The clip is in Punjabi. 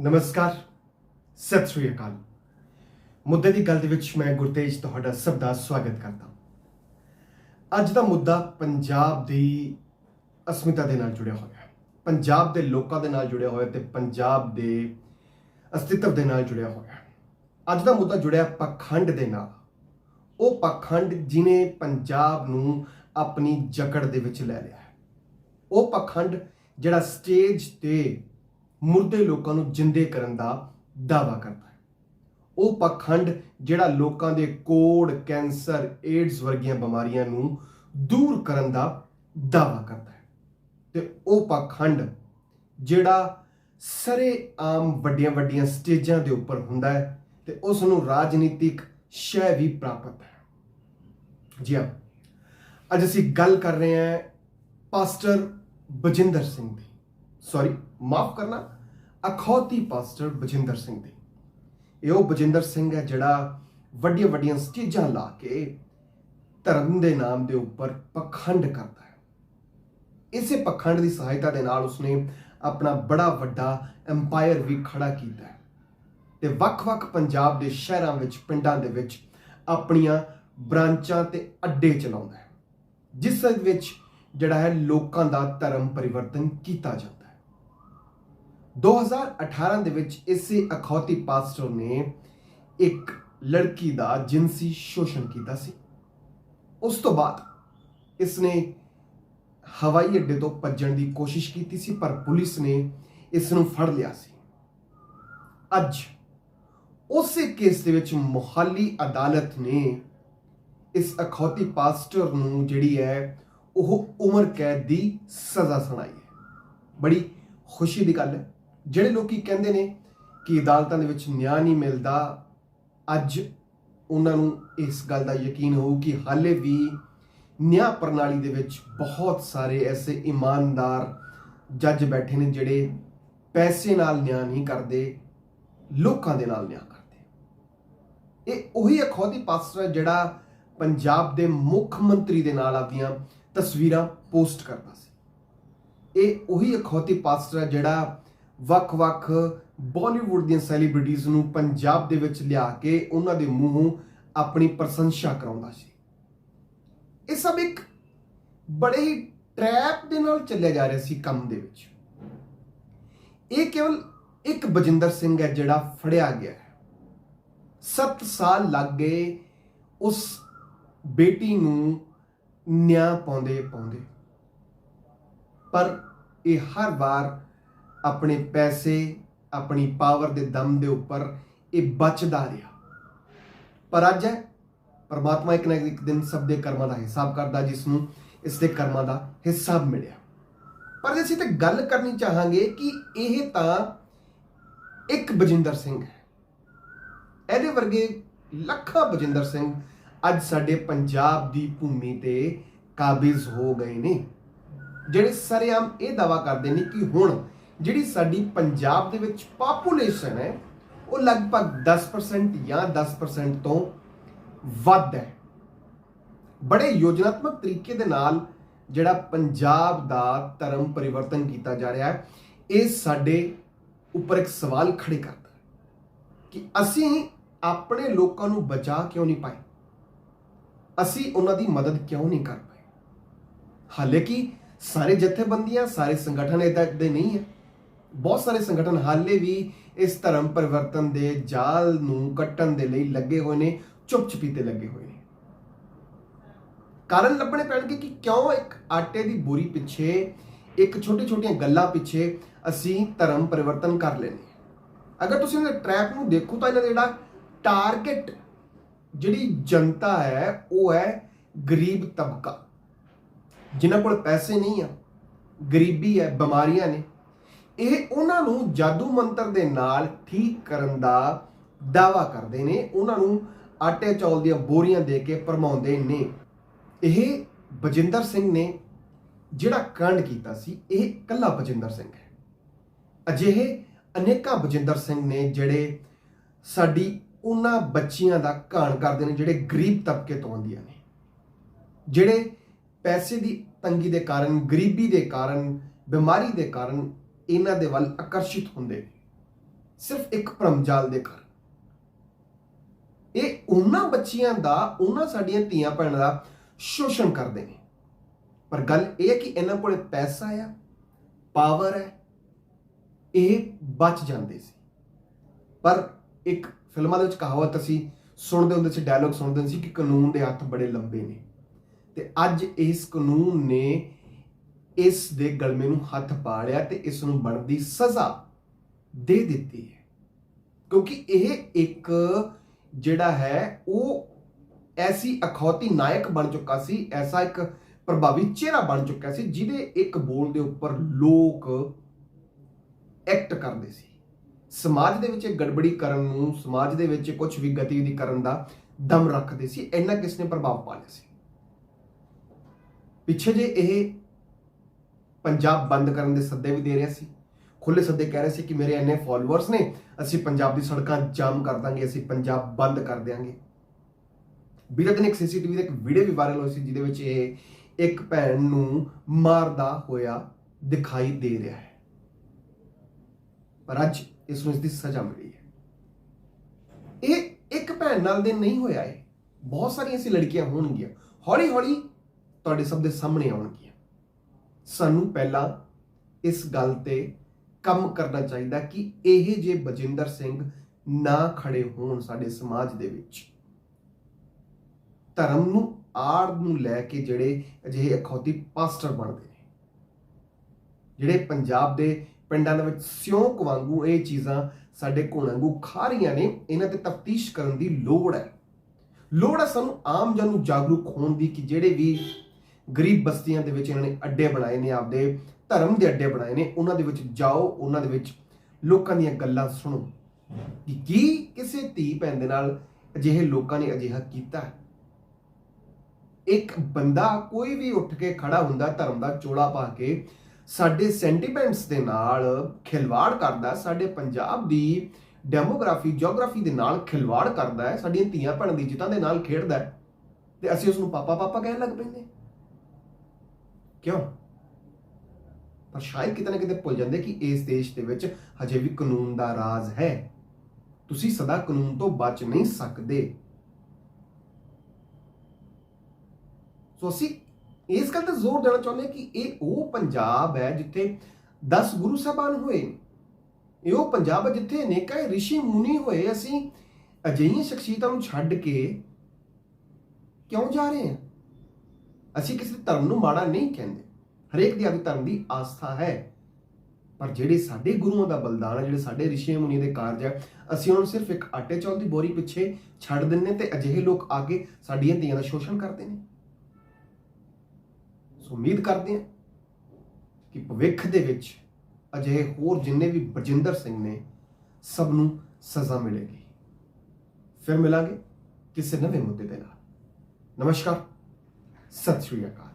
ਨਮਸਕਾਰ, ਸਤਿ ਸ੍ਰੀ ਅਕਾਲ। ਮੁੱਦੇ ਦੀ ਗੱਲ ਦੇ ਵਿੱਚ ਮੈਂ ਗੁਰਤੇਜ ਤੁਹਾਡਾ ਸਭ ਦਾ ਸਵਾਗਤ ਕਰਦਾ ਅੱਜ ਦਾ ਮੁੱਦਾ ਪੰਜਾਬ ਦੀ ਅਸਮਿਤਾ ਦੇ ਨਾਲ ਜੁੜਿਆ ਹੋਇਆ ਹੈ। ਪੰਜਾਬ ਦੇ ਲੋਕਾਂ ਦੇ ਨਾਲ ਜੁੜਿਆ ਹੋਇਆ ਤੇ ਪੰਜਾਬ ਦੇ ਅਸਤਿਤਵ ਦੇ ਨਾਲ ਜੁੜਿਆ ਹੋਇਆ ਹੈ। ਅੱਜ ਦਾ ਮੁੱਦਾ ਜੁੜਿਆ ਪਖੰਡ ਦੇ ਨਾਲ। ਉਹ ਪਖੰਡ ਜਿਨੇ ਪੰਜਾਬ ਨੂੰ ਆਪਣੀ ਜਕੜ ਦੇ ਵਿੱਚ ਲੈ ਲਿਆ ਹੈ। ਉਹ ਪਖੰਡ ਜਿਹੜਾ ਸਟੇਜ ਤੇ ਮੁਰਦੇ ਲੋਕਾਂ ਨੂੰ ਜਿੰਦੇ ਕਰਨ ਦਾ ਦਾਵਾ ਕਰਦਾ ਹੈ। ਉਹ ਪਖੰਡ ਜਿਹੜਾ ਲੋਕਾਂ ਦੇ ਕੋੜ, ਕੈਂਸਰ, ਏਡਜ਼ ਵਰਗੀਆਂ ਬਿਮਾਰੀਆਂ ਨੂੰ ਦੂਰ ਕਰਨ ਦਾ ਦਾਵਾ ਕਰਦਾ ਹੈ। ਤੇ ਉਹ ਪਖੰਡ ਜਿਹੜਾ ਸਰੇ ਆਮ ਵੱਡੀਆਂ ਵੱਡੀਆਂ ਸਟੇਜਾਂ ਦੇ ਉੱਪਰ ਹੁੰਦਾ ਹੈ ਤੇ ਉਸ ਨੂੰ ਰਾਜਨੀਤਿਕ ਸ਼ੈ ਵੀ ਪ੍ਰਾਪਤ ਹੈ। ਜੀ ਹਾਂ, ਅੱਜ ਅਸੀਂ ਗੱਲ ਕਰ ਰਹੇ ਹਾਂ ਪਾਸਟਰ ਬਜਿੰਦਰ ਸਿੰਘ ਦੀ। ਸੌਰੀ ਮਾਫ ਕਰਨਾ, ਅਖੌਤੀ ਪਾਸਟਰ ਬਜਿੰਦਰ ਸਿੰਘ ਦੀ। ਇਹ ਉਹ ਬਜਿੰਦਰ ਸਿੰਘ ਹੈ ਜਿਹੜਾ ਵੱਡੀਆਂ ਵੱਡੀਆਂ ਸਟੇਜਾਂ ਲਾ ਕੇ ਧਰਮ ਦੇ ਨਾਮ ਦੇ ਉੱਪਰ ਪਖੰਡ ਕਰਦਾ ਹੈ। ਇਸੇ ਪਖੰਡ ਦੀ ਸਹਾਇਤਾ ਦੇ ਨਾਲ ਉਸਨੇ ਆਪਣਾ ਬੜਾ ਵੱਡਾ ਐਮਪਾਇਰ ਵੀ ਖੜਾ ਕੀਤਾ ਹੈ। ਤੇ ਵੱਖ-ਵੱਖ ਪੰਜਾਬ ਦੇ ਸ਼ਹਿਰਾਂ ਵਿੱਚ, ਪਿੰਡਾਂ ਦੇ ਵਿੱਚ ਆਪਣੀਆਂ ਬ੍ਰਾਂਚਾਂ ਤੇ ਅੱਡੇ ਚਲਾਉਂਦਾ ਹੈ, ਜਿਸ ਵਿੱਚ ਜਿਹੜਾ ਹੈ ਲੋਕਾਂ ਦਾ ਧਰਮ ਪਰਿਵਰਤਨ ਕੀਤਾ ਜਾਂਦਾ ਹੈ। 2018 ਦੇ ਵਿੱਚ ਇਸੇ ਅਖੌਤੀ ਪਾਸਟਰ ਨੇ ਇੱਕ ਲੜਕੀ ਦਾ ਜਿੰਸੀ ਸ਼ੋਸ਼ਣ ਕੀਤਾ ਸੀ। ਉਸ ਤੋਂ ਬਾਅਦ ਇਸਨੇ ਹਵਾਈ ਅੱਡੇ ਤੋਂ ਭੱਜਣ ਦੀ ਕੋਸ਼ਿਸ਼ ਕੀਤੀ ਸੀ, ਪਰ ਪੁਲਿਸ ਨੇ ਇਸ ਨੂੰ ਫੜ ਲਿਆ ਸੀ। ਅੱਜ ਉਸੇ ਕੇਸ ਦੇ ਵਿੱਚ ਮੁਹਾਲੀ ਅਦਾਲਤ ਨੇ ਇਸ ਅਖੌਤੀ ਪਾਸਟਰ ਨੂੰ ਜਿਹੜੀ ਹੈ, ਉਹ ਉਮਰ ਕੈਦ ਦੀ ਸਜ਼ਾ ਸੁਣਾਈ ਹੈ। ਬੜੀ ਖੁਸ਼ੀ ਦੀ ਗੱਲ ਹੈ। ਜਿਹੜੇ ਲੋਕੀ ਕਹਿੰਦੇ ਨੇ ਕਿ ਅਦਾਲਤਾਂ ਦੇ ਵਿੱਚ ਨਿਆਂ ਨਹੀਂ ਮਿਲਦਾ, ਅੱਜ ਉਹਨਾਂ ਨੂੰ ਇਸ ਗੱਲ ਦਾ ਯਕੀਨ ਹੋਊ ਕਿ ਹਾਲੇ ਵੀ ਨਿਆਂ ਪ੍ਰਣਾਲੀ ਦੇ ਵਿੱਚ ਬਹੁਤ ਸਾਰੇ ਐਸੇ ਇਮਾਨਦਾਰ ਜੱਜ ਬੈਠੇ ਨੇ ਜਿਹੜੇ ਪੈਸੇ ਨਾਲ ਨਿਆਂ ਨਹੀਂ ਕਰਦੇ, ਲੋਕਾਂ ਦੇ ਨਾਲ ਨਿਆਂ ਕਰਦੇ। ਇਹ ਉਹੀ ਅਖੌਤੀ ਪਾਸਟਰ ਹੈ ਜਿਹੜਾ ਪੰਜਾਬ ਦੇ ਮੁੱਖ ਮੰਤਰੀ ਦੇ ਨਾਲ ਆਪਦੀਆਂ ਤਸਵੀਰਾਂ ਪੋਸਟ ਕਰਦਾ ਸੀ। ਇਹ ਉਹੀ ਅਖੌਤੀ ਪਾਸਟਰ ਹੈ ਜਿਹੜਾ ਵੱਖ-ਵੱਖ ਬਾਲੀਵੁੱਡ ਦੀਆਂ ਸੈਲੀਬ੍ਰਿਟੀਜ਼ ਨੂੰ ਪੰਜਾਬ ਦੇ ਵਿੱਚ ਲਿਆ ਕੇ ਉਹਨਾਂ ਦੇ ਮੂੰਹੋਂ ਆਪਣੀ ਪ੍ਰਸ਼ੰਸਾ ਕਰਾਉਂਦਾ ਸੀ। ਇਹ ਸਭ ਇੱਕ ਬੜੇ ਹੀ ਟ੍ਰੈਪ ਦੇ ਨਾਲ ਚੱਲਿਆ ਜਾ ਰਿਹਾ ਸੀ ਕੰਮ ਦੇ ਵਿੱਚ। ਇਹ ਕੇਵਲ ਇੱਕ ਬਜਿੰਦਰ ਸਿੰਘ ਹੈ ਜਿਹੜਾ ਫੜਿਆ ਗਿਆ ਹੈ। 7 ਸਾਲ ਲੱਗ ਗਏ ਉਸ ਬੇਟੀ ਨੂੰ ਨਿਆਂ ਪਾਉਂਦੇ ਪਾਉਂਦੇ। ਪਰ ਇਹ ਹਰ ਵਾਰ ਆਪਣੇ ਪੈਸੇ, ਆਪਣੀ ਪਾਵਰ ਦੇ ਦਮ ਦੇ ਉੱਪਰ ਇਹ ਬਚਦਾ ਰਿਹਾ। ਪਰ ਅੱਜ ਹੈ, ਪਰਮਾਤਮਾ ਇੱਕ ਨਾ ਇੱਕ ਦਿਨ ਸਭ ਦੇ ਕਰਮਾਂ ਦਾ ਹਿਸਾਬ ਕਰਦਾ, ਜਿਸ ਨੂੰ ਇਸ ਦੇ ਕਰਮਾਂ ਦਾ ਹਿੱਸਾ ਮਿਲਿਆ। ਪਰ ਜੇ ਅਸੀਂ ਤੇ ਗੱਲ ਕਰਨੀ ਚਾਹਾਂਗੇ ਕਿ ਇਹ ਤਾਂ ਇੱਕ ਬਜਿੰਦਰ ਸਿੰਘ ਹੈ। ਇਹਦੇ ਵਰਗੇ ਲੱਖਾਂ ਬਜਿੰਦਰ ਸਿੰਘ ਅੱਜ ਸਾਡੇ ਪੰਜਾਬ ਦੀ ਭੂਮੀ ਤੇ ਕਾਬਿਜ਼ ਹੋ ਗਏ ਨੇ। ਜਿਹੜੇ ਸਰੇਆਮ ਇਹ ਦਾਵਾ ਕਰਦੇ ਨੇ ਕਿ ਹੁਣ ਜਿਹੜੀ ਸਾਡੀ ਪੰਜਾਬ ਦੇ ਵਿੱਚ ਪਾਪੂਲੇਸ਼ਨ ਹੈ, ਉਹ ਲਗਭਗ 10% ਜਾਂ 10% ਤੋਂ ਵੱਧ ਹੈ। ਬੜੇ ਯੋਜਨਾਤਮਕ ਤਰੀਕੇ ਦੇ ਨਾਲ ਜਿਹੜਾ ਪੰਜਾਬ ਦਾ ਧਰਮ ਪਰਿਵਰਤਨ ਕੀਤਾ ਜਾ ਰਿਹਾ ਹੈ, ਇਹ ਸਾਡੇ ਉੱਪਰ ਇੱਕ ਸਵਾਲ ਖੜੇ ਕਰਦਾ ਹੈ ਕਿ ਅਸੀਂ ਆਪਣੇ ਲੋਕਾਂ ਨੂੰ ਬਚਾ ਕਿਉਂ ਨਹੀਂ ਪਾਏ? ਅਸੀਂ ਉਹਨਾਂ ਦੀ ਮਦਦ ਕਿਉਂ ਨਹੀਂ ਕਰ ਪਾਏ? ਹਾਲਾਂਕਿ ਸਾਰੇ ਜਥੇਬੰਦੀਆਂ, ਸਾਰੇ ਸੰਗਠਨ ਇਦਾਂ ਦੇ ਨਹੀਂ ਹੈ? ਬਹੁਤ ਸਾਰੇ ਸੰਗਠਨ ਹਾਲੇ ਵੀ ਇਸ ਧਰਮ ਪਰਿਵਰਤਨ ਦੇ ਜਾਲ ਨੂੰ ਕੱਟਣ ਦੇ ਲਈ ਲੱਗੇ ਹੋਏ ਨੇ ਚੁੱਪ ਚਪੀਤੇ ਲੱਗੇ ਹੋਏ ਨੇ। ਕਾਰਨ ਲੱਭਣੇ ਪੈਣਗੇ ਕਿ ਕਿਉਂ ਇੱਕ ਆਟੇ ਦੀ ਬੋਰੀ ਪਿੱਛੇ, ਇੱਕ ਛੋਟੀ ਛੋਟੀਆਂ ਗੱਲਾਂ ਪਿੱਛੇ ਅਸੀਂ ਧਰਮ ਪਰਿਵਰਤਨ ਕਰ ਲੈਂਦੇ ਅਗਰ ਤੁਸੀਂ ਇਹਨਾਂ ਦੇ ਟ੍ਰੈਪ ਨੂੰ ਦੇਖੋ ਤਾਂ ਇਹਨਾਂ ਦਾ ਜਿਹੜਾ ਟਾਰਗੇਟ ਜਿਹੜੀ ਜਨਤਾ ਹੈ, ਉਹ ਹੈ ਗਰੀਬ ਤਬਕਾ। ਜਿਨ੍ਹਾਂ ਕੋਲ ਪੈਸੇ ਨਹੀਂ ਆ, ਗਰੀਬੀ ਹੈ, ਬਿਮਾਰੀਆਂ ਨੇ। ਇਹ ਉਹਨਾਂ ਨੂੰ ਜਾਦੂ ਮੰਤਰ ਦੇ ਨਾਲ ਠੀਕ ਕਰਨ ਦਾ ਦਾਵਾ ਕਰਦੇ ਨੇ। ਉਹਨਾਂ ਨੂੰ ਆਟੇ ਚੌਲ ਦੀਆਂ ਬੋਰੀਆਂ ਦੇ ਕੇ ਪਰਮਾਉਂਦੇ ਨੇ। ਇਹ ਬਜਿੰਦਰ ਸਿੰਘ ਨੇ ਜਿਹੜਾ ਕਾਂਡ ਕੀਤਾ ਸੀ, ਇਹ ਕੱਲਾ ਬਜਿੰਦਰ ਸਿੰਘ ਹੈ। ਅਜਿਹੇ ਅਨੇਕਾਂ ਬਜਿੰਦਰ ਸਿੰਘ ਨੇ ਜਿਹੜੇ ਸਾਡੀ ਉਹਨਾਂ ਬੱਚੀਆਂ ਦਾ ਘਾਣ ਕਰਦੇ ਨੇ, ਜਿਹੜੇ ਗਰੀਬ ਤਬਕੇ ਤੋਂ ਆਉਂਦੀਆਂ ਨੇ। ਜਿਹੜੇ ਪੈਸੇ ਦੀ ਤੰਗੀ ਦੇ ਕਾਰਨ, ਗਰੀਬੀ ਦੇ ਕਾਰਨ, ਬਿਮਾਰੀ ਦੇ ਕਾਰਨ ਇਹਨਾਂ ਦੇ ਵੱਲ ਆਕਰਸ਼ਿਤ ਹੁੰਦੇ ਨੇ। ਸਿਰਫ ਇੱਕ ਭਰਮਜਾਲ ਦੇ ਕਾਰਨ ਇਹ ਉਹਨਾਂ ਬੱਚੀਆਂ ਦਾ, ਉਹਨਾਂ ਸਾਡੀਆਂ ਧੀਆਂ ਭੈਣਾਂ ਦਾ ਸ਼ੋਸ਼ਣ ਕਰਦੇ ਨੇ। ਪਰ ਗੱਲ ਇਹ ਹੈ ਕਿ ਇਹਨਾਂ ਕੋਲੇ ਪੈਸਾ ਆ, ਪਾਵਰ ਹੈ, ਇਹ ਬਚ ਜਾਂਦੇ ਸੀ। ਪਰ ਇੱਕ ਫਿਲਮਾਂ ਦੇ ਵਿੱਚ ਕਹਾਵਤ ਅਸੀਂ ਸੁਣਦੇ ਹੁੰਦੇ ਸੀ ਡਾਇਲੌਗ ਸੁਣਦੇ ਹੁੰਦੇ ਸੀ ਕਿ ਕਾਨੂੰਨ ਦੇ ਹੱਥ ਬੜੇ ਲੰਬੇ ਨੇ। ਤੇ ਅੱਜ ਇਸ ਕਾਨੂੰਨ ਨੇ ਇਸ ਦੇ ਗਲਮੇ ਨੂੰ ਹੱਥ ਪਾ ਲਿਆ ਤੇ ਇਸ ਨੂੰ ਬਣਦੀ ਸਜ਼ਾ ਦੇ ਦਿੱਤੀ ਹੈ। ਕਿਉਂਕਿ ਇਹ ਇੱਕ ਜਿਹੜਾ ਹੈ, ਉਹ ਐਸੀ ਅਖੌਤੀ ਨਾਇਕ ਬਣ ਚੁੱਕਾ ਸੀ, ਐਸਾ ਇੱਕ ਪ੍ਰਭਾਵੀ ਚਿਹਰਾ ਬਣ ਚੁੱਕਾ ਸੀ ਜਿਹਦੇ ਇੱਕ ਬੋਲ ਦੇ ਉੱਪਰ ਲੋਕ ਐਕਟ ਕਰਦੇ ਸੀ। ਸਮਾਜ ਦੇ ਵਿੱਚ ਇਹ ਗੜਬੜੀ ਕਰਨ ਨੂੰ, ਸਮਾਜ ਦੇ ਵਿੱਚ ਕੁਝ ਵੀ ਗਤੀਵਿਧੀ ਕਰਨ ਦਾ ਦਮ ਰੱਖਦੇ ਸੀ, ਇੰਨਾ ਕਿਸ ਨੇ ਪ੍ਰਭਾਵ ਪਾ ਲਿਆ ਸੀ। ਪਿੱਛੇ ਜੇ ਇਹ ਪੰਜਾਬ ਬੰਦ ਕਰਨ ਦੇ ਸੱਦੇ ਵੀ ਦੇ ਰਿਹਾ ਸੀ ਖੁੱਲੇ ਸੱਦੇ ਕਹਿ ਰਹੇ ਸੀ ਕਿ ਮੇਰੇ ਇੰਨੇ ਫਾਲੋਅਰਸ ਨੇ, ਅਸੀਂ ਪੰਜਾਬ ਦੀ ਸੜਕਾਂ ਜਾਮ ਕਰ ਦਾਂਗੇ, ਅਸੀਂ ਪੰਜਾਬ ਬੰਦ ਕਰ ਦਿਆਂਗੇ। ਬੀਤੇ ਦਿਨ ਇੱਕ ਸੀਸੀਟੀਵੀ ਤੇ ਇੱਕ ਵੀਡੀਓ ਵੀ ਵਾਇਰਲ ਹੋਈ ਸੀ, ਜਿਹਦੇ ਵਿੱਚ ਇਹ ਇੱਕ ਭੈਣ ਨੂੰ ਮਾਰਦਾ ਹੋਇਆ ਦਿਖਾਈ ਦੇ ਰਿਹਾ ਹੈ। ਪਰ ਅੱਜ ਇਸ ਨੂੰ ਇਸ ਦੀ ਸਜ਼ਾ ਮਿਲੀ ਹੈ। ਇਹ ਇੱਕ ਭੈਣ ਨਾਲ ਦੇ ਨਹੀਂ ਹੋਇਆ ਇਹ। ਬਹੁਤ ਸਾਰੀਆਂ ਐਸੀ ਲੜਕੀਆਂ ਹੋਣਗੀਆਂ। ਹੌਲੀ ਹੌਲੀ ਤੁਹਾਡੇ ਸਭ ਦੇ ਸਾਹਮਣੇ ਆਉਣਗੀਆਂ। ਸਾਨੂੰ ਪਹਿਲਾਂ ਇਸ ਗੱਲ ਤੇ ਕੰਮ ਕਰਨਾ ਚਾਹੀਦਾ ਕਿ ਇਹ ਜੇ ਬਜਿੰਦਰ ਸਿੰਘ ਨਾ ਖੜੇ ਹੋਣ ਸਾਡੇ ਸਮਾਜ ਦੇ ਵਿੱਚ, ਧਰਮ ਨੂੰ, ਆੜ ਨੂੰ ਲੈ ਕੇ ਜਿਹੜੇ ਅਜਿਹੇ ਅਖੌਤੀ ਪਾਸਟਰ ਬਣਦੇ ਨੇ, ਜਿਹੜੇ ਪੰਜਾਬ ਦੇ ਪਿੰਡਾਂ ਦੇ ਵਿੱਚ ਸਿਉਂਕ ਵਾਂਗੂ ਇਹ ਚੀਜ਼ਾਂ ਸਾਡੇ ਘੋਣ ਖਾ ਰਹੀਆਂ ਨੇ, ਇਹਨਾਂ ਤੇ ਤਫਤੀਸ਼ ਕਰਨ ਦੀ ਲੋੜ ਹੈ। ਲੋੜ ਹੈ ਸਾਨੂੰ ਆਮ ਜਨ ਨੂੰ ਜਾਗਰੂਕ ਹੋਣ ਦੀ ਕਿ ਜਿਹੜੇ ਵੀ ਗਰੀਬ ਬਸਤੀਆਂ ਦੇ ਵਿੱਚ ਇਹਨਾਂ ਨੇ ਅੱਡੇ ਬਣਾਏ ਨੇ, ਆਪਦੇ ਧਰਮ ਦੇ ਅੱਡੇ ਬਣਾਏ ਨੇ, ਉਹਨਾਂ ਦੇ ਵਿੱਚ ਜਾਓ, ਉਹਨਾਂ ਦੇ ਵਿੱਚ ਲੋਕਾਂ ਦੀਆਂ ਗੱਲਾਂ ਸੁਣੋ ਕਿ ਕੀ ਕਿਸੇ ਧੀ ਭੈਣ ਦੇ ਨਾਲ ਅਜਿਹੇ ਲੋਕਾਂ ਨੇ ਅਜਿਹਾ ਕੀਤਾ ਇੱਕ ਬੰਦਾ ਕੋਈ ਵੀ ਉੱਠ ਕੇ ਖੜਾ ਹੁੰਦਾ, ਧਰਮ ਦਾ ਚੋਲਾ ਪਾ ਕੇ ਸਾਡੇ ਸੈਂਟੀਮੈਂਟਸ ਦੇ ਨਾਲ ਖਿਲਵਾੜ ਕਰਦਾ ਸਾਡੇ ਪੰਜਾਬ ਦੀ ਡੈਮੋਗ੍ਰਾਫੀ ਜੀਓਗ੍ਰਾਫੀ ਦੇ ਨਾਲ ਖਿਲਵਾੜ ਕਰਦਾ ਹੈ, ਸਾਡੀਆਂ ਧੀਆਂ ਭੈਣਾਂ ਦੀ ਜਿੱਤਾਂ ਦੇ ਨਾਲ ਖੇਡਦਾ ਹੈ। ਤੇ ਅਸੀਂ ਉਸ ਨੂੰ ਪਾਪਾ ਪਾਪਾ ਕਹਿਣ ਲੱਗ ਪੈਂਦੇ ਕਿਉਂ? ਪਰ ਸ਼ਾਇਦ ਕਿਤੇ ਨਾ ਕਿਤੇ ਭੁੱਲ ਜਾਂਦੇ ਕਿ ਇਸ ਦੇਸ਼ ਦੇ ਵਿੱਚ ਹਜੇ ਵੀ ਕਾਨੂੰਨ ਦਾ ਰਾਜ ਹੈ। ਤੁਸੀਂ ਸਦਾ ਕਾਨੂੰਨ ਤੋਂ ਬਚ ਨਹੀਂ ਸਕਦੇ। ਸੋ ਅਸੀਂ ਇਸ ਗੱਲ ਤੇ ਜ਼ੋਰ ਦੇਣਾ ਚਾਹੁੰਦੇ ਹਾਂ ਕਿ ਇਹ ਉਹ ਪੰਜਾਬ ਹੈ ਜਿੱਥੇ 10 ਗੁਰੂ ਸਾਹਿਬਾਨ ਹੋਏ। ਇਹ ਉਹ ਪੰਜਾਬ ਹੈ ਜਿੱਥੇ ਅਨੇਕਾਂ ਰਿਸ਼ੀ ਮੁਨੀ ਹੋਏ। ਅਸੀਂ ਅਜਿਹੀਆਂ ਸ਼ਖਸੀਅਤਾਂ ਨੂੰ ਛੱਡ ਕੇ ਕਿਉਂ ਜਾ ਰਹੇ ਹਾਂ? ਅਸੀਂ ਕਿਸੇ ਧਰਮ ਨੂੰ ਮਾੜਾ ਨਹੀਂ ਕਹਿੰਦੇ। ਹਰੇਕ ਦੀ ਆਪਣੀ ਧਰਮ ਦੀ ਆਸਥਾ ਹੈ। ਪਰ ਜਿਹੜੇ ਸਾਡੇ ਗੁਰੂਆਂ ਦਾ ਬਲਿਦਾਨ ਹੈ, ਜਿਹੜੇ ਸਾਡੇ ਰਿਸ਼ੀ ਮੁਨੀ ਦੇ ਕਾਰਜ ਹੈ, ਅਸੀਂ ਉਹਨਾਂ ਨੂੰ ਸਿਰਫ ਇੱਕ ਆਟੇ ਚੌਲ ਦੀ ਬੋਰੀ ਪਿੱਛੇ ਛੱਡ ਦਿੰਨੇ ਤੇ ਅਜਿਹੇ ਲੋਕ ਆ ਕੇ ਸਾਡੀਆਂ ਧੀਆਂ ਦਾ ਸ਼ੋਸ਼ਣ ਕਰਦੇ ਨੇ। ਉਮੀਦ ਕਰਦੇ ਹਾਂ ਕਿ ਭਵਿੱਖ ਦੇ ਵਿੱਚ ਅਜਿਹੇ ਹੋਰ ਜਿੰਨੇ ਵੀ ਬਰਜਿੰਦਰ ਸਿੰਘ ਨੇ ਸਭ ਨੂੰ ਸਜ਼ਾ ਮਿਲੇਗੀ। ਫਿਰ ਮਿਲਾਂਗੇ ਕਿਸੇ ਨਵੇਂ ਮੁੱਦੇ ਦੇ ਨਾਲ। ਨਮਸਕਾਰ। ਸਤਿ ਸ਼੍ਰੀ ਅਕਾਲ।